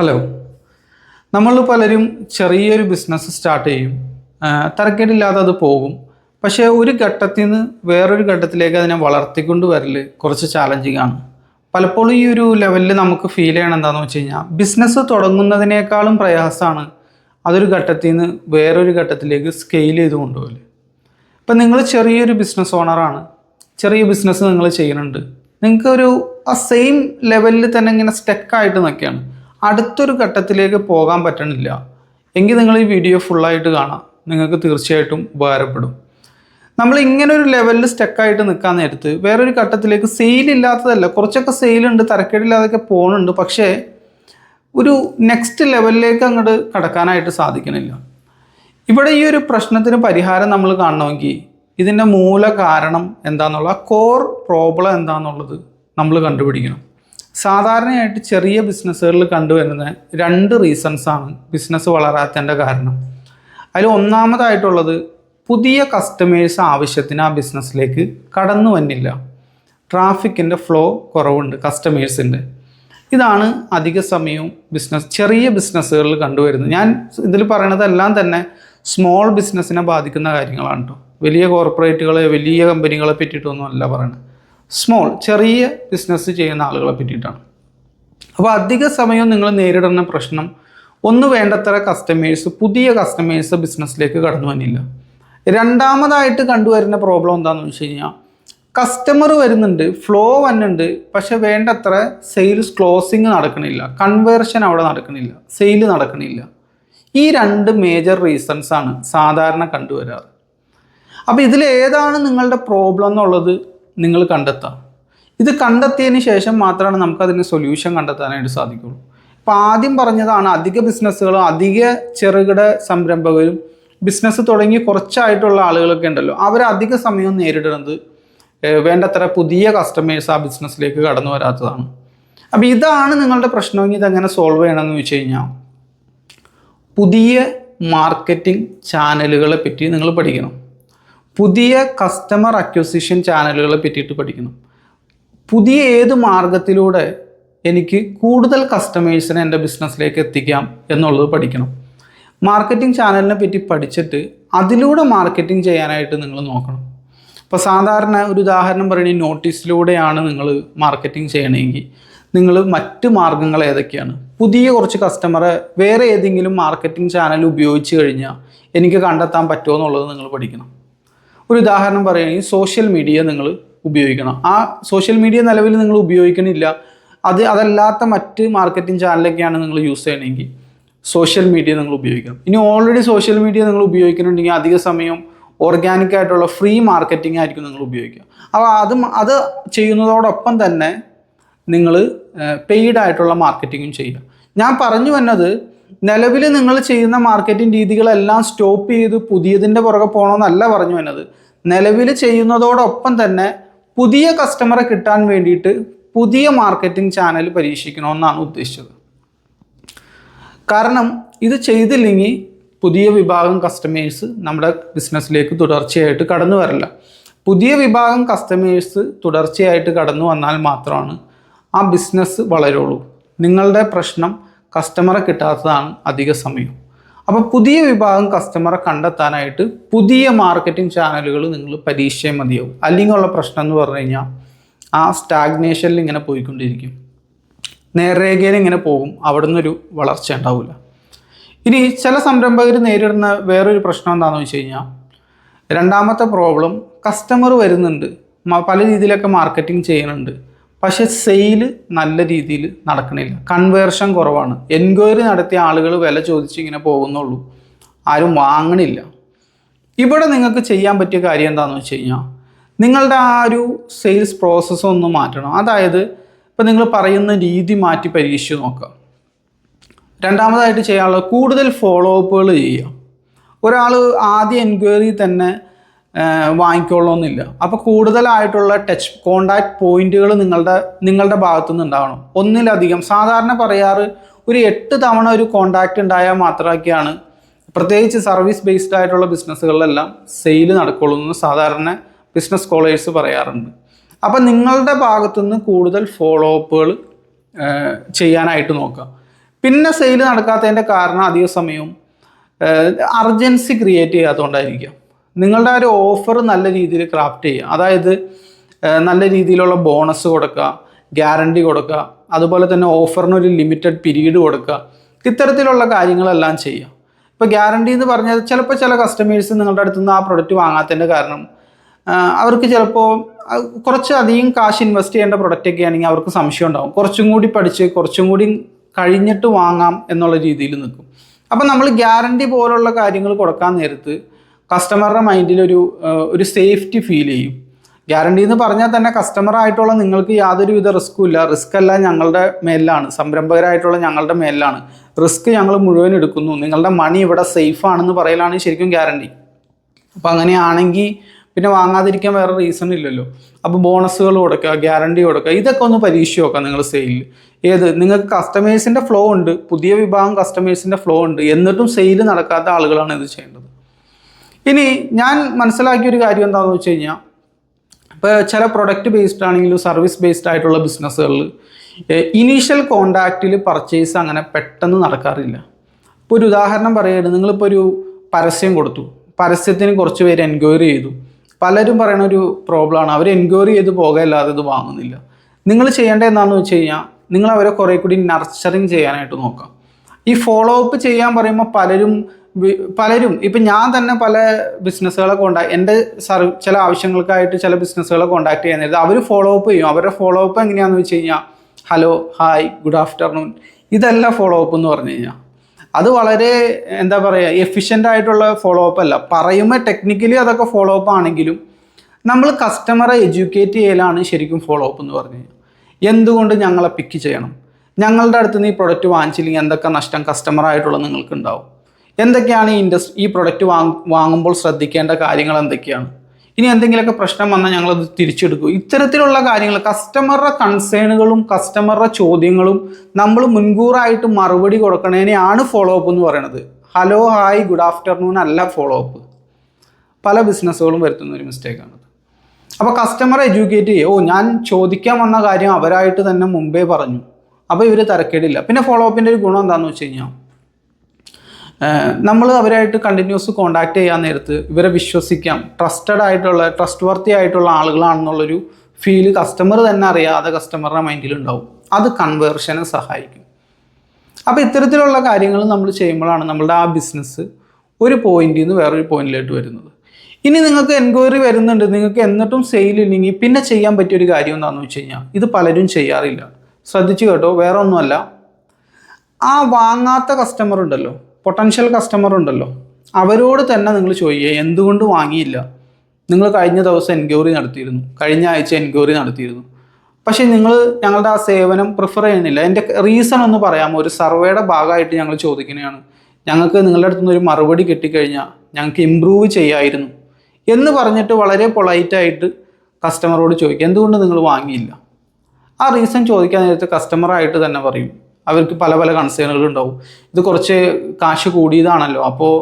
Hello നമ്മൾ പലരും ചെറിയൊരു ബിസിനസ് സ്റ്റാർട്ട് ചെയ്യും. തരക്കേടില്ലാതെ അത് പോകും. പക്ഷേ ഒരു ഘട്ടത്തിൽ നിന്ന് വേറൊരു ഘട്ടത്തിലേക്ക് അതിനെ വളർത്തിക്കൊണ്ട് വരൽ കുറച്ച് ചാലഞ്ചിങ് ആണ്. പലപ്പോഴും ഈ ഒരു ലെവലിൽ നമുക്ക് ഫീൽ ചെയ്യണം എന്താണെന്ന് വെച്ച് കഴിഞ്ഞാൽ ബിസിനസ് തുടങ്ങുന്നതിനേക്കാളും പ്രയാസമാണ് അതൊരു ഘട്ടത്തിൽ നിന്ന് വേറൊരു ഘട്ടത്തിലേക്ക് സ്കെയിൽ ചെയ്ത് കൊണ്ടുപോകൽ ഇപ്പം നിങ്ങൾ ചെറിയൊരു ബിസിനസ് ഓണറാണ് ചെറിയ ബിസിനസ് നിങ്ങൾ ചെയ്യുന്നുണ്ട്. നിങ്ങൾക്കൊരു ആ സെയിം ലെവലിൽ തന്നെ ഇങ്ങനെ സ്റ്റക്കായിട്ട് നിൽക്കുകയാണ്. അടുത്തൊരു ഘട്ടത്തിലേക്ക് പോകാൻ പറ്റണില്ല. എങ്കിൽ നിങ്ങൾ ഈ വീഡിയോ ഫുള്ളായിട്ട് കാണാം. നിങ്ങൾക്ക് തീർച്ചയായിട്ടും ഉപകാരപ്പെടും. നമ്മൾ ഇങ്ങനെ ഒരു ലെവലിൽ സ്റ്റക്കായിട്ട് നിൽക്കാൻ നേരത്ത് വേറൊരു ഘട്ടത്തിലേക്ക് സെയിൽ ഇല്ലാത്തതല്ല കുറച്ചൊക്കെ സെയിലുണ്ട് തരക്കേടില്ലാതൊക്കെ പോകുന്നുണ്ട് പക്ഷേ ഒരു നെക്സ്റ്റ് ലെവലിലേക്ക് അങ്ങോട്ട് കടക്കാനായിട്ട് സാധിക്കണില്ല. ഇവിടെ ഈ ഒരു പ്രശ്നത്തിന് പരിഹാരം നമ്മൾ കാണണമെങ്കിൽ ഇതിന്റെ മൂല കാരണം എന്താണെന്നുള്ള കോർ പ്രോബ്ലം എന്താണെന്നുള്ളത് നമ്മൾ കണ്ടുപിടിക്കണം. സാധാരണയായിട്ട് ചെറിയ ബിസിനസ്സുകളിൽ കണ്ടുവരുന്ന രണ്ട് റീസൺസ് ആണ് ബിസിനസ് വളരാത്തതിന്റെ കാരണം. അതിൽ ഒന്നാമതായിട്ടുള്ളത് പുതിയ കസ്റ്റമേഴ്സ് ആവശ്യത്തിന് ആ ബിസിനസ്സിലേക്ക് കടന്നു വന്നില്ല. ട്രാഫിക്കിന്റെ ഫ്ലോ കുറവുണ്ട് കസ്റ്റമേഴ്സിന്റെ ഇതാണ് അധിക സമയവും ബിസിനസ് ചെറിയ ബിസിനസ്സുകളിൽ കണ്ടുവരുന്നത് ഞാൻ ഇതിൽ പറയണതെല്ലാം തന്നെ സ്മോൾ ബിസിനസ്സിനെ ബാധിക്കുന്ന കാര്യങ്ങളാണ് കേട്ടോ വലിയ കോർപ്പറേറ്റുകളെ വലിയ കമ്പനികളെ പറ്റിയിട്ടൊന്നും അല്ല പറയുന്നത് സ്മോൾ ചെറിയ ബിസിനസ് ചെയ്യുന്ന ആളുകളെ പറ്റിയിട്ടാണ്. അപ്പോൾ അധിക സമയം നിങ്ങൾ നേരിടുന്ന പ്രശ്നം ഒന്ന് വേണ്ടത്ര കസ്റ്റമേഴ്സ് പുതിയ കസ്റ്റമേഴ്സ് ബിസിനസ്സിലേക്ക് കടന്നു വന്നില്ല രണ്ടാമതായിട്ട് കണ്ടുവരുന്ന പ്രോബ്ലം എന്താണെന്ന് വെച്ച് കഴിഞ്ഞാൽ കസ്റ്റമർ വരുന്നുണ്ട് ഫ്ലോ വന്നുണ്ട് പക്ഷെ വേണ്ടത്ര സെയിൽസ് ക്ലോസിങ് നടക്കണില്ല കൺവേർഷൻ അവിടെ നടക്കണില്ല സെയിൽ നടക്കണില്ല. ഈ രണ്ട് മേജർ റീസൺസാണ് സാധാരണ കണ്ടുവരാറ്. അപ്പോൾ ഇതിലേതാണ് നിങ്ങളുടെ പ്രോബ്ലം എന്നുള്ളത്? നിങ്ങൾ കണ്ടെത്താം. ഇത് കണ്ടെത്തിയതിന് ശേഷം മാത്രമാണ് നമുക്കതിന് സൊല്യൂഷൻ കണ്ടെത്താനായിട്ട് സാധിക്കുള്ളൂ. അപ്പോൾ ആദ്യം പറഞ്ഞതാണ് അധിക ബിസിനസ്സുകളും അധിക ചെറുകിട സംരംഭകരും ബിസിനസ് തുടങ്ങി കുറച്ചായിട്ടുള്ള ആളുകളൊക്കെ ഉണ്ടല്ലോ. അവർ അധിക നേരിടുന്നത് വേണ്ടത്ര പുതിയ കസ്റ്റമേഴ്സ് ആ ബിസിനസ്സിലേക്ക് കടന്നു വരാത്തതാണ്. അപ്പോൾ ഇതാണ് നിങ്ങളുടെ പ്രശ്നമെങ്കിൽ ഇതെങ്ങനെ സോൾവ് ചെയ്യണമെന്ന് വെച്ച് കഴിഞ്ഞാൽ പുതിയ മാർക്കറ്റിംഗ് ചാനലുകളെ പറ്റി നിങ്ങൾ പഠിക്കണം. പുതിയ കസ്റ്റമർ അക്വസിഷൻ ചാനലുകളെ പറ്റിയിട്ട് പഠിക്കണം പുതിയ ഏത് മാർഗത്തിലൂടെ എനിക്ക് കൂടുതൽ കസ്റ്റമേഴ്സിനെ എന്റെ ബിസിനസ്സിലേക്ക് എത്തിക്കാം എന്നുള്ളത് പഠിക്കണം. മാർക്കറ്റിംഗ് ചാനലിനെ പറ്റി പഠിച്ചിട്ട് അതിലൂടെ മാർക്കറ്റിംഗ് ചെയ്യാനായിട്ട് നിങ്ങൾ നോക്കണം. ഇപ്പോൾ സാധാരണ ഒരു ഉദാഹരണം പറയുകയാണെങ്കിൽ നോട്ടീസിലൂടെയാണ് നിങ്ങൾ മാർക്കറ്റിംഗ് ചെയ്യണമെങ്കിൽ നിങ്ങൾ മറ്റ് മാർഗങ്ങൾ ഏതൊക്കെയാണ്? പുതിയ കുറച്ച് കസ്റ്റമറെ വേറെ ഏതെങ്കിലും മാർക്കറ്റിംഗ് ചാനൽ ഉപയോഗിച്ച് കഴിഞ്ഞാൽ എനിക്ക് കണ്ടെത്താൻ പറ്റുമോ എന്നുള്ളത് നിങ്ങൾ പഠിക്കണം. ഒരു ഉദാഹരണം പറയുകയാണെങ്കിൽ സോഷ്യൽ മീഡിയ നിങ്ങൾ ഉപയോഗിക്കണം. ആ സോഷ്യൽ മീഡിയ നിലവിൽ നിങ്ങൾ ഉപയോഗിക്കണില്ല. അത് അതല്ലാത്ത മറ്റ് മാർക്കറ്റിംഗ് ചാനലൊക്കെയാണ് നിങ്ങൾ യൂസ് ചെയ്യണമെങ്കിൽ സോഷ്യൽ മീഡിയ നിങ്ങൾ ഉപയോഗിക്കണം. ഇനി ഓൾറെഡി സോഷ്യൽ മീഡിയ നിങ്ങൾ ഉപയോഗിക്കുന്നുണ്ടെങ്കിൽ അധിക സമയം ഓർഗാനിക് ആയിട്ടുള്ള ഫ്രീ മാർക്കറ്റിംഗ് ആയിരിക്കും നിങ്ങൾ ഉപയോഗിക്കുക. അപ്പോൾ അത് അത് ചെയ്യുന്നതോടൊപ്പം തന്നെ നിങ്ങൾ പെയ്ഡ് ആയിട്ടുള്ള മാർക്കറ്റിങ്ങും ചെയ്യുക. ഞാൻ പറഞ്ഞു വന്നത് നിലവിൽ നിങ്ങൾ ചെയ്യുന്ന മാർക്കറ്റിംഗ് രീതികളെല്ലാം സ്റ്റോപ്പ് ചെയ്ത് പുതിയതിന്റെ പുറകെ പോകണമെന്നല്ല പറഞ്ഞു വന്നത്. നിലവിൽ ചെയ്യുന്നതോടൊപ്പം തന്നെ പുതിയ കസ്റ്റമറെ കിട്ടാൻ വേണ്ടിയിട്ട് പുതിയ മാർക്കറ്റിംഗ് ചാനൽ പരീക്ഷിക്കണമെന്നാണ് ഉദ്ദേശിച്ചത്. കാരണം ഇത് ചെയ്തില്ലെങ്കിൽ പുതിയ വിഭാഗം കസ്റ്റമേഴ്സ് നമ്മുടെ ബിസിനസ്സിലേക്ക് തുടർച്ചയായിട്ട് കടന്നു വരില്ല. പുതിയ വിഭാഗം കസ്റ്റമേഴ്സ് തുടർച്ചയായിട്ട് കടന്നു വന്നാൽ മാത്രമാണ് ആ ബിസിനസ് വളരുള്ളൂ. നിങ്ങളുടെ പ്രശ്നം കസ്റ്റമറെ കിട്ടാത്തതാണ് അധിക സമയം. അപ്പോൾ പുതിയ വിഭാഗം കസ്റ്റമറെ കണ്ടെത്താനായിട്ട് പുതിയ മാർക്കറ്റിംഗ് ചാനലുകൾ നിങ്ങൾ പരീക്ഷിച്ചേ മതിയാവും. അല്ലെങ്കിൽ ഉള്ള പ്രശ്നം എന്ന് പറഞ്ഞു കഴിഞ്ഞാൽ ആ സ്റ്റാഗ്നേഷനിൽ ഇങ്ങനെ പോയിക്കൊണ്ടിരിക്കും. നേർരേഖയിൽ ഇങ്ങനെ പോകും അവിടെ നിന്നൊരു വളർച്ച ഉണ്ടാവില്ല ഇനി ചില സംരംഭകർ നേരിടുന്ന വേറൊരു പ്രശ്നം എന്താണെന്ന് വെച്ച് കഴിഞ്ഞാൽ രണ്ടാമത്തെ പ്രോബ്ലം കസ്റ്റമർ വരുന്നുണ്ട് പല രീതിയിലൊക്കെ മാർക്കറ്റിംഗ് ചെയ്യുന്നുണ്ട്. പക്ഷെ സെയിൽ നല്ല രീതിയിൽ നടക്കണില്ല. കൺവേർഷൻ കുറവാണ്. എൻക്വയറി നടത്തിയ ആളുകൾ വില ചോദിച്ച് ഇങ്ങനെ പോകുന്നുള്ളൂ. ആരും വാങ്ങണില്ല. ഇവിടെ നിങ്ങൾക്ക് ചെയ്യാൻ പറ്റിയ കാര്യം എന്താണെന്ന് വെച്ച് കഴിഞ്ഞാൽ നിങ്ങളുടെ ആ ഒരു സെയിൽസ് പ്രോസസ്സ് ഒന്ന് മാറ്റണം. അതായത് ഇപ്പം നിങ്ങൾ പറയുന്ന രീതി മാറ്റി പരീക്ഷിച്ച് നോക്കുക. രണ്ടാമതായിട്ട് ചെയ്യാനുള്ള കൂടുതൽ ഫോളോ അപ്പുകൾ ചെയ്യുക. ഒരാൾ ആദ്യ എൻക്വയറി തന്നെ വാങ്ങിക്കൊള്ളണമെന്നില്ല അപ്പോൾ കൂടുതലായിട്ടുള്ള ടച്ച് കോണ്ടാക്ട് പോയിന്റുകൾ നിങ്ങളുടെ നിങ്ങളുടെ ഭാഗത്തുനിന്ന് ഉണ്ടാവണം ഒന്നിലധികം സാധാരണ പറയാറ് ഒരു എട്ട് തവണ ഒരു കോണ്ടാക്റ്റ് ഉണ്ടായാൽ മാത്രമൊക്കെയാണ് പ്രത്യേകിച്ച് സർവീസ് ബേസ്ഡ് ആയിട്ടുള്ള ബിസിനസ്സുകളിലെല്ലാം സെയിൽ നടക്കുള്ളൂ എന്ന് സാധാരണ ബിസിനസ് സ്കോളേഴ്സ് പറയാറുണ്ട്. അപ്പം നിങ്ങളുടെ ഭാഗത്തുനിന്ന് കൂടുതൽ ഫോളോ അപ്പുകൾ ചെയ്യാനായിട്ട് നോക്കുക. പിന്നെ സെയിൽ നടക്കാത്തതിന്റെ കാരണം അധിക സമയവും അർജൻസി ക്രിയേറ്റ് ചെയ്യാത്തതുകൊണ്ടായിരിക്കാം. നിങ്ങളുടെ ഒരു ഓഫർ നല്ല രീതിയിൽ ക്രാഫ്റ്റ് ചെയ്യുക. അതായത് നല്ല രീതിയിലുള്ള ബോണസ് കൊടുക്കുക ഗ്യാരണ്ടി കൊടുക്കുക അതുപോലെ തന്നെ ഓഫറിന് ഒരു ലിമിറ്റഡ് പീരീഡ് കൊടുക്കുക ഇത്തരത്തിലുള്ള കാര്യങ്ങളെല്ലാം ചെയ്യുക. ഇപ്പോൾ ഗ്യാരണ്ടി എന്ന് പറഞ്ഞാൽ ചിലപ്പോൾ ചില കസ്റ്റമേഴ്സ് നിങ്ങളുടെ അടുത്ത് നിന്ന് ആ പ്രൊഡക്റ്റ് വാങ്ങാത്തതിന്റെ കാരണം അവർക്ക് ചിലപ്പോൾ കുറച്ച് അധികം കാശ് ഇൻവെസ്റ്റ് ചെയ്യേണ്ട പ്രൊഡക്റ്റ് ഒക്കെ ആണെങ്കിൽ അവർക്ക് സംശയം ഉണ്ടാകും കുറച്ചും കൂടി പഠിച്ച് കുറച്ചും കൂടി കഴിഞ്ഞിട്ട് വാങ്ങാം എന്നുള്ള രീതിയിൽ നിൽക്കും. അപ്പം നമ്മൾ ഗ്യാരണ്ടി പോലുള്ള കാര്യങ്ങൾ കൊടുക്കാൻ നേരത്ത് കസ്റ്റമറുടെ മൈൻഡിൽ ഒരു ഒരു സേഫ്റ്റി ഫീൽ ചെയ്യും. ഗ്യാരണ്ടി എന്ന് പറഞ്ഞാൽ തന്നെ കസ്റ്റമർ ആയിട്ടുള്ള നിങ്ങൾക്ക് യാതൊരുവിധ റിസ്ക്കും ഇല്ല. റിസ്ക് എല്ലാം ഞങ്ങളുടെ മേലിലാണ്. സംരംഭകരായിട്ടുള്ള ഞങ്ങളുടെ മേലിലാണ്. റിസ്ക് ഞങ്ങൾ മുഴുവൻ എടുക്കുന്നു. നിങ്ങളുടെ മണി ഇവിടെ സേഫ് ആണെന്ന് പറയലാണ് ശരിക്കും ഗ്യാരണ്ടി അപ്പോൾ അങ്ങനെയാണെങ്കിൽ പിന്നെ വാങ്ങാതിരിക്കാൻ വേറെ റീസൺ ഇല്ലല്ലോ. അപ്പോൾ ബോണസുകൾ കൊടുക്കുക ഗ്യാരണ്ടി കൊടുക്കുക. ഇതൊക്കെ ഒന്ന് പരീക്ഷിച്ച് നോക്കാം നിങ്ങൾ സെയിൽ ഏത്? നിങ്ങൾക്ക് കസ്റ്റമേഴ്സിന്റെ ഫ്ലോ ഉണ്ട്. പുതിയ വിഭാഗം കസ്റ്റമേഴ്സിന്റെ ഫ്ലോ ഉണ്ട്. എന്നിട്ടും സെയിൽ നടക്കാത്ത ആളുകളാണ് ഇത് ചെയ്യേണ്ടത്. ഇനി ഞാൻ മനസ്സിലാക്കിയ ഒരു കാര്യം എന്താണെന്ന് വെച്ച് കഴിഞ്ഞാൽ ഇപ്പോൾ ചില പ്രൊഡക്റ്റ് ബേസ്ഡ് ആണെങ്കിലും സർവീസ് ബേസ്ഡ് ആയിട്ടുള്ള ബിസിനസ്സുകളിൽ ഇനീഷ്യൽ കോണ്ടാക്റ്റിൽ പർച്ചേസ് അങ്ങനെ പെട്ടെന്ന് നടക്കാറില്ല. ഇപ്പോൾ ഒരു ഉദാഹരണം പറയുകയാണ് നിങ്ങളിപ്പോൾ ഒരു പരസ്യം കൊടുത്തു. പരസ്യത്തിന് കുറച്ച് പേര് എൻക്വയറി ചെയ്തു. പലരും പറയുന്ന ഒരു പ്രോബ്ലമാണ് അവർ എൻക്വയറി ചെയ്ത് പോകല്ലാതെ ഇത് വാങ്ങുന്നില്ല. നിങ്ങൾ ചെയ്യേണ്ടത് എന്താണെന്ന് വെച്ച് കഴിഞ്ഞാൽ നിങ്ങൾ അവരെ കുറേ കൂടി നർച്ചറിങ് ചെയ്യാനായിട്ട് നോക്കാം. ഈ ഫോളോ അപ്പ് ചെയ്യാൻ പറയുമ്പോൾ പലരും പലരും ഇപ്പം ഞാൻ തന്നെ പല ബിസിനസ്സുകളെ കോണ്ടാക്ട് എന്റെ സർവ് ചില ആവശ്യങ്ങൾക്കായിട്ട് ചില ബിസിനസ്സുകളെ കോണ്ടാക്ട് ചെയ്യുന്നത് അവർ ഫോളോ അപ്പ് ചെയ്യും. അവരുടെ ഫോളോ അപ്പ് എങ്ങനെയാണെന്ന് വെച്ച് കഴിഞ്ഞാൽ ഹലോ ഹായ് ഗുഡ് ആഫ്റ്റർനൂൺ ഇതല്ല ഫോളോ അപ്പ് എന്ന് പറഞ്ഞു കഴിഞ്ഞാൽ അത് വളരെ എന്താ പറയുക എഫിഷ്യന്റ് ആയിട്ടുള്ള ഫോളോ അപ്പ് അല്ല. പറയുമ്പോൾ ടെക്നിക്കലി അതൊക്കെ ഫോളോ അപ്പ് ആണെങ്കിലും നമ്മൾ കസ്റ്റമറെ എഡ്യൂക്കേറ്റ് ചെയ്യലാണ് ശരിക്കും ഫോളോ അപ്പ് എന്ന് പറഞ്ഞു കഴിഞ്ഞാൽ എന്തുകൊണ്ട് ഞങ്ങളെ പിക്ക് ചെയ്യണം? ഞങ്ങളുടെ അടുത്ത് നിന്ന് ഈ പ്രൊഡക്റ്റ് വാങ്ങിച്ചില്ലെങ്കിൽ എന്തൊക്കെ നഷ്ടം കസ്റ്റമറായിട്ടുള്ള നിങ്ങൾക്ക് ഉണ്ടാവും? എന്തൊക്കെയാണ് ഈ ഇൻഡസ്ട്രി ഈ പ്രൊഡക്റ്റ് വാങ് വാങ്ങുമ്പോൾ ശ്രദ്ധിക്കേണ്ട കാര്യങ്ങൾ എന്തൊക്കെയാണ്? ഇനി എന്തെങ്കിലുമൊക്കെ പ്രശ്നം വന്നാൽ ഞങ്ങളത് തിരിച്ചെടുക്കും. ഇത്തരത്തിലുള്ള കാര്യങ്ങൾ കസ്റ്റമറുടെ കൺസേണുകളും കസ്റ്റമറുടെ ചോദ്യങ്ങളും നമ്മൾ മുൻകൂറായിട്ട് മറുപടി കൊടുക്കണേനെയാണ് ഫോളോ അപ്പ് എന്ന് പറയുന്നത് ഹലോ ഹായ് ഗുഡ് ആഫ്റ്റർനൂൺ അല്ല ഫോളോ അപ്പ് പല ബിസിനസ്സുകളും വരുത്തുന്ന ഒരു മിസ്റ്റേക്കാണ് അപ്പോൾ കസ്റ്റമറെ എഡ്യൂക്കേറ്റ് ചെയ്യുക ഓ ഞാൻ ചോദിക്കാൻ വന്ന കാര്യം അവരായിട്ട് തന്നെ മുമ്പേ പറഞ്ഞു. അപ്പോൾ ഇവർ തിരക്കേടില്ല. പിന്നെ ഫോളോ അപ്പിന്റെ ഒരു ഗുണം എന്താണെന്ന് വെച്ച് കഴിഞ്ഞാൽ നമ്മൾ അവരായിട്ട് കണ്ടിന്യൂസ് കോണ്ടാക്ട് ചെയ്യാൻ നേരത്ത് ഇവരെ വിശ്വസിക്കാം. ട്രസ്റ്റഡ് ആയിട്ടുള്ള ട്രസ്റ്റ് വർത്തി ആയിട്ടുള്ള ആളുകളാണെന്നുള്ളൊരു ഫീൽ കസ്റ്റമർ തന്നെ അറിയാതെ കസ്റ്റമറുടെ മൈൻഡിലുണ്ടാവും അത് കൺവേർഷനെ സഹായിക്കും. അപ്പോൾ ഇത്തരത്തിലുള്ള കാര്യങ്ങൾ നമ്മൾ ചെയ്യുമ്പോഴാണ് നമ്മളുടെ ആ ബിസിനസ് ഒരു പോയിന്റിൽ നിന്ന് വേറൊരു പോയിന്റിലേക്ക് വരുന്നത്. ഇനി നിങ്ങൾക്ക് എൻക്വയറി വരുന്നുണ്ട്. നിങ്ങൾക്ക് എന്നിട്ടും സെയിൽ ഇല്ലെങ്കിൽ പിന്നെ ചെയ്യാൻ പറ്റിയ ഒരു കാര്യം എന്താണെന്ന് വെച്ച് കഴിഞ്ഞാൽ ഇത് പലരും ചെയ്യാറില്ല. ശ്രദ്ധിച്ചു കേട്ടോ. വേറെ ഒന്നുമല്ല ആ വാങ്ങാത്ത കസ്റ്റമർ ഉണ്ടല്ലോ. പൊട്ടൻഷ്യൽ കസ്റ്റമർ ഉണ്ടല്ലോ. അവരോട് തന്നെ നിങ്ങൾ ചോദിക്കുക എന്തുകൊണ്ട് വാങ്ങിയില്ല. നിങ്ങൾ കഴിഞ്ഞ ദിവസം എൻക്വയറി നടത്തിയിരുന്നു. കഴിഞ്ഞ ആഴ്ച എൻക്വയറി നടത്തിയിരുന്നു. പക്ഷേ നിങ്ങൾ ഞങ്ങളുടെ ആ സേവനം പ്രിഫർ ചെയ്യുന്നില്ല. എന്റെ റീസൺ ഒന്ന് പറയാമോ? ഒരു സർവേയുടെ ഭാഗമായിട്ട് ഞങ്ങൾ ചോദിക്കുന്നതാണ്. ഞങ്ങൾക്ക് നിങ്ങളുടെ അടുത്തുനിന്ന് ഒരു മറുപടി കിട്ടിക്കഴിഞ്ഞാൽ ഞങ്ങൾക്ക് ഇമ്പ്രൂവ് ചെയ്യായിരുന്നു. എന്ന് പറഞ്ഞിട്ട് വളരെ പൊളൈറ്റായിട്ട് കസ്റ്റമറോട് ചോദിക്കുക എന്തുകൊണ്ട് നിങ്ങൾ വാങ്ങിയില്ല? ആ റീസൺ ചോദിക്കാൻ നേരത്തെ കസ്റ്റമറായിട്ട് തന്നെ പറയും. അവർക്ക് പല പല കൺസേണുകൾ ഉണ്ടാവും ഇത് കുറച്ച് കാശ് കൂടിയതാണല്ലോ. അപ്പോൾ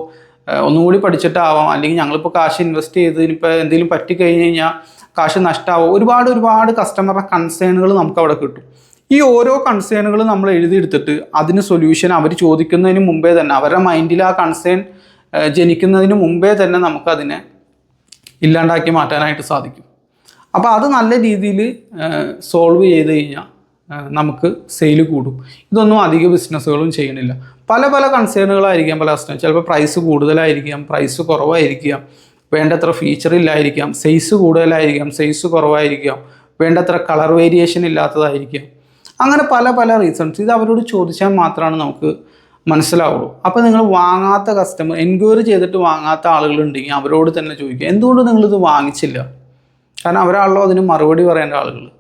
ഒന്നുകൂടി പഠിച്ചിട്ടാവാം. അല്ലെങ്കിൽ ഞങ്ങളിപ്പോൾ കാശ് ഇൻവെസ്റ്റ് ചെയ്ത് ഇനിയിപ്പോൾ എന്തെങ്കിലും പറ്റിക്കഴിഞ്ഞ് കഴിഞ്ഞാൽ കാശ് നഷ്ടമാവും ഒരുപാട് ഒരുപാട് കസ്റ്റമറുടെ കൺസേണുകൾ നമുക്ക് അവിടെ കിട്ടും. ഈ ഓരോ കൺസേണുകൾ നമ്മൾ എഴുതിയെടുത്തിട്ട് അതിന് സൊല്യൂഷൻ അവർ ചോദിക്കുന്നതിന് മുമ്പേ തന്നെ അവരുടെ മൈൻഡിൽ ആ കൺസേൺ ജനിക്കുന്നതിന് മുമ്പേ തന്നെ നമുക്കതിനെ ഇല്ലാണ്ടാക്കി മാറ്റാനായിട്ട് സാധിക്കും. അപ്പോൾ അത് നല്ല രീതിയിൽ സോൾവ് ചെയ്ത് കഴിഞ്ഞാൽ നമുക്ക് സെയിൽ കൂടും. ഇതൊന്നും അധിക ബിസിനസ്സുകളും ചെയ്യണില്ല പല പല കൺസേണുകളായിരിക്കാം പല കസ്റ്റമർ ചിലപ്പോൾ പ്രൈസ് കൂടുതലായിരിക്കാം പ്രൈസ് കുറവായിരിക്കാം. വേണ്ടത്ര ഫീച്ചർ ഇല്ലായിരിക്കാം. സൈസ് കൂടുതലായിരിക്കാം സൈസ് കുറവായിരിക്കാം. വേണ്ടത്ര കളർ വേരിയേഷൻ ഇല്ലാത്തതായിരിക്കാം. അങ്ങനെ പല പല റീസൺസ് ഇത് അവരോട് ചോദിച്ചാൽ മാത്രമാണ് നമുക്ക് മനസ്സിലാവുള്ളൂ. അപ്പോൾ നിങ്ങൾ വാങ്ങാത്ത കസ്റ്റമർ എൻക്വയറി ചെയ്തിട്ട് വാങ്ങാത്ത ആളുകളുണ്ടെങ്കിൽ അവരോട് തന്നെ ചോദിക്കുക. എന്തുകൊണ്ട് നിങ്ങളിത് വാങ്ങിച്ചില്ല? കാരണം അവരാണല്ലോ അതിന് മറുപടി പറയേണ്ട ആളുകൾ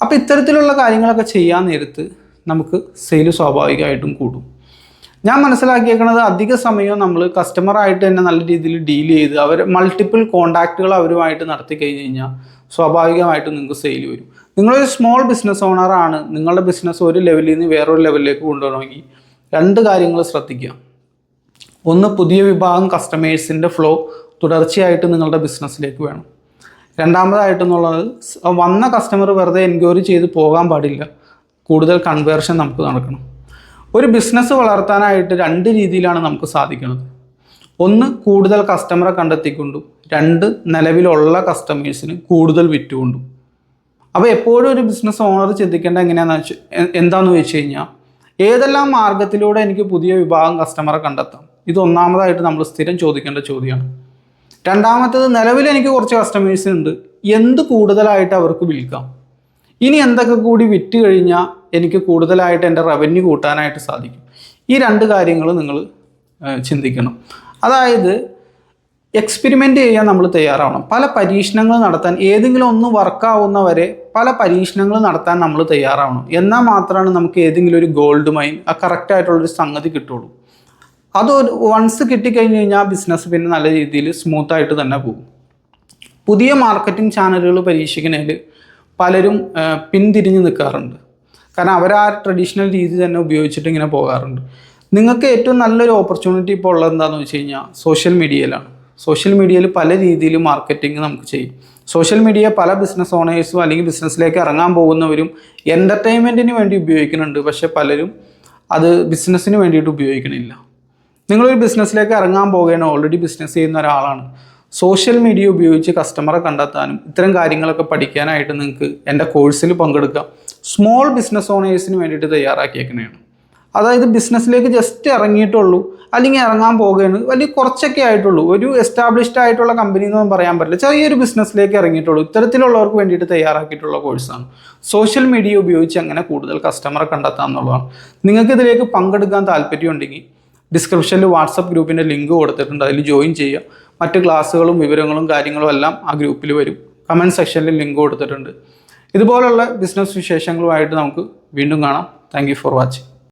അപ്പോൾ ഇത്തരത്തിലുള്ള കാര്യങ്ങളൊക്കെ ചെയ്യാൻ നേരത്ത് നമുക്ക് സെയിൽ സ്വാഭാവികമായിട്ടും കൂടും. ഞാൻ മനസ്സിലാക്കിയേക്കുന്നത് അധിക സമയവും നമ്മൾ കസ്റ്റമറായിട്ട് തന്നെ നല്ല രീതിയിൽ ഡീൽ ചെയ്ത് അവർ മൾട്ടിപ്പിൾ കോണ്ടാക്റ്റുകൾ അവരുമായിട്ട് നടത്തി കഴിഞ്ഞ് കഴിഞ്ഞാൽ സ്വാഭാവികമായിട്ടും നിങ്ങൾക്ക് സെയിൽ വരും. നിങ്ങളൊരു സ്മോൾ ബിസിനസ് ഓണറാണ് നിങ്ങളുടെ ബിസിനസ് ഒരു ലെവലിൽ നിന്ന് വേറൊരു ലെവലിലേക്ക് കൊണ്ടുപോകണമെങ്കിൽ രണ്ട് കാര്യങ്ങൾ ശ്രദ്ധിക്കുക. ഒന്ന് പുതിയ വിഭാഗം കസ്റ്റമേഴ്സിന്റെ ഫ്ലോ തുടർച്ചയായിട്ട് നിങ്ങളുടെ ബിസിനസ്സിലേക്ക് വേണം. രണ്ടാമതായിട്ടെന്നുള്ളത് വന്ന കസ്റ്റമർ വെറുതെ എൻക്വയറി ചെയ്ത് പോകാൻ പാടില്ല. കൂടുതൽ കൺവേർഷൻ നമുക്ക് നടക്കണം. ഒരു ബിസിനസ് വളർത്താനായിട്ട് രണ്ട് രീതിയിലാണ് നമുക്ക് സാധിക്കുന്നത്. ഒന്ന് കൂടുതൽ കസ്റ്റമറെ കണ്ടെത്തിക്കൊണ്ടും. രണ്ട് നിലവിലുള്ള കസ്റ്റമേഴ്സിന് കൂടുതൽ വിറ്റുകൊണ്ടും. അപ്പോൾ എപ്പോഴും ഒരു ബിസിനസ് ഓണർ ചിന്തിക്കേണ്ട എങ്ങനെയാണെന്ന് വെച്ച് എന്താണെന്ന് വെച്ച് കഴിഞ്ഞാൽ ഏതെല്ലാം മാർഗത്തിലൂടെ എനിക്ക് പുതിയ വിഭാഗം കസ്റ്റമറെ കണ്ടെത്താം? ഇത് ഒന്നാമതായിട്ട് നമ്മൾ സ്ഥിരം ചോദിക്കേണ്ട ചോദ്യമാണ് രണ്ടാമത്തേത് നിലവിൽ എനിക്ക് കുറച്ച് കസ്റ്റമേഴ്സ് ഉണ്ട്. എന്ത് കൂടുതലായിട്ട് അവർക്ക് വിൽക്കാം? ഇനി എന്തൊക്കെ കൂടി വിറ്റ് കഴിഞ്ഞാൽ എനിക്ക് കൂടുതലായിട്ട് എന്റെ റവന്യൂ കൂട്ടാനായിട്ട് സാധിക്കും? ഈ രണ്ട് കാര്യങ്ങൾ നിങ്ങൾ ചിന്തിക്കണം. അതായത് എക്സ്പെരിമെന്റ് ചെയ്യാൻ നമ്മൾ തയ്യാറാവണം. പല പരീക്ഷണങ്ങൾ നടത്താൻ ഏതെങ്കിലും ഒന്ന് വർക്കാവുന്നവരെ പല പരീക്ഷണങ്ങൾ നടത്താൻ നമ്മൾ തയ്യാറാവണം. എന്നാൽ മാത്രമാണ് നമുക്ക് ഏതെങ്കിലും ഒരു ഗോൾഡ് മൈൻ ആ കറക്റ്റായിട്ടുള്ളൊരു സംഗതി കിട്ടുള്ളൂ. അത് വൺസ് കിട്ടിക്കഴിഞ്ഞ് കഴിഞ്ഞാൽ ബിസിനസ് പിന്നെ നല്ല രീതിയിൽ സ്മൂത്ത് ആയിട്ട് തന്നെ പോകും. പുതിയ മാർക്കറ്റിംഗ് ചാനലുകൾ പരീക്ഷിക്കുന്നതിൽ പലരും പിന്തിരിഞ്ഞ് നിൽക്കാറുണ്ട് കാരണം അവർ ആ ട്രഡീഷണൽ രീതി തന്നെ ഉപയോഗിച്ചിട്ട് ഇങ്ങനെ പോകാറുണ്ട്. നിങ്ങൾക്ക് ഏറ്റവും നല്ലൊരു ഓപ്പർച്യൂണിറ്റി ഇപ്പോൾ ഉള്ളത് എന്താണെന്ന് വെച്ച് കഴിഞ്ഞാൽ സോഷ്യൽ മീഡിയയിലാണ് സോഷ്യൽ മീഡിയയിൽ പല രീതിയിൽ മാർക്കറ്റിംഗ് നമുക്ക് ചെയ്യും. സോഷ്യൽ മീഡിയ പല ബിസിനസ് ഓണേഴ്സും അല്ലെങ്കിൽ ബിസിനസ്സിലേക്ക് ഇറങ്ങാൻ പോകുന്നവരും എന്റർടൈൻമെന്റിന് വേണ്ടി ഉപയോഗിക്കുന്നുണ്ട്. പക്ഷേ പലരും അത് ബിസിനസ്സിന് വേണ്ടിയിട്ട് ഉപയോഗിക്കണില്ല. നിങ്ങളൊരു ബിസിനസ്സിലേക്ക് ഇറങ്ങാൻ പോകുകയാണ് ഓൾറെഡി ബിസിനസ് ചെയ്യുന്ന ഒരാളാണ്. സോഷ്യൽ മീഡിയ ഉപയോഗിച്ച് കസ്റ്റമറെ കണ്ടെത്താനും ഇത്തരം കാര്യങ്ങളൊക്കെ പഠിക്കാനായിട്ട് നിങ്ങൾക്ക് എന്റെ കോഴ്സിൽ പങ്കെടുക്കാം. സ്മോൾ ബിസിനസ് ഓണേഴ്സിന് വേണ്ടിയിട്ട് തയ്യാറാക്കിയേക്കുന്നതാണ് അതായത് ബിസിനസ്സിലേക്ക് ജസ്റ്റ് ഇറങ്ങിയിട്ടുള്ളൂ അല്ലെങ്കിൽ ഇറങ്ങാൻ പോകുകയാണ് വലിയ കുറച്ചൊക്കെ ആയിട്ടുള്ളൂ. ഒരു എസ്റ്റാബ്ലിഷ്ഡ് ആയിട്ടുള്ള കമ്പനി എന്നൊന്നും പറയാൻ പറ്റില്ല. ചെറിയൊരു ബിസിനസ്സിലേക്ക് ഇറങ്ങിയിട്ടുള്ളൂ. ഇത്തരത്തിലുള്ളവർക്ക് വേണ്ടിയിട്ട് തയ്യാറാക്കിയിട്ടുള്ള കോഴ്സാണ് സോഷ്യൽ മീഡിയ ഉപയോഗിച്ച് അങ്ങനെ കൂടുതൽ കസ്റ്റമറെ കണ്ടെത്താം എന്നുള്ളതാണ്. നിങ്ങൾക്ക് ഇതിലേക്ക് പങ്കെടുക്കാൻ താല്പര്യമുണ്ടെങ്കിൽ ഡിസ്ക്രിപ്ഷനിൽ വാട്സപ്പ് ഗ്രൂപ്പിന്റെ ലിങ്ക് കൊടുത്തിട്ടുണ്ട്. അതിൽ ജോയിൻ ചെയ്യുക. മറ്റ് ക്ലാസ്സുകളും വിവരങ്ങളും കാര്യങ്ങളും എല്ലാം ആ ഗ്രൂപ്പിൽ വരും. കമന്റ് സെക്ഷനിൽ ലിങ്ക് കൊടുത്തിട്ടുണ്ട്. ഇതുപോലുള്ള ബിസിനസ് വിശേഷങ്ങളുമായിട്ട് നമുക്ക് വീണ്ടും കാണാം. Thank for watching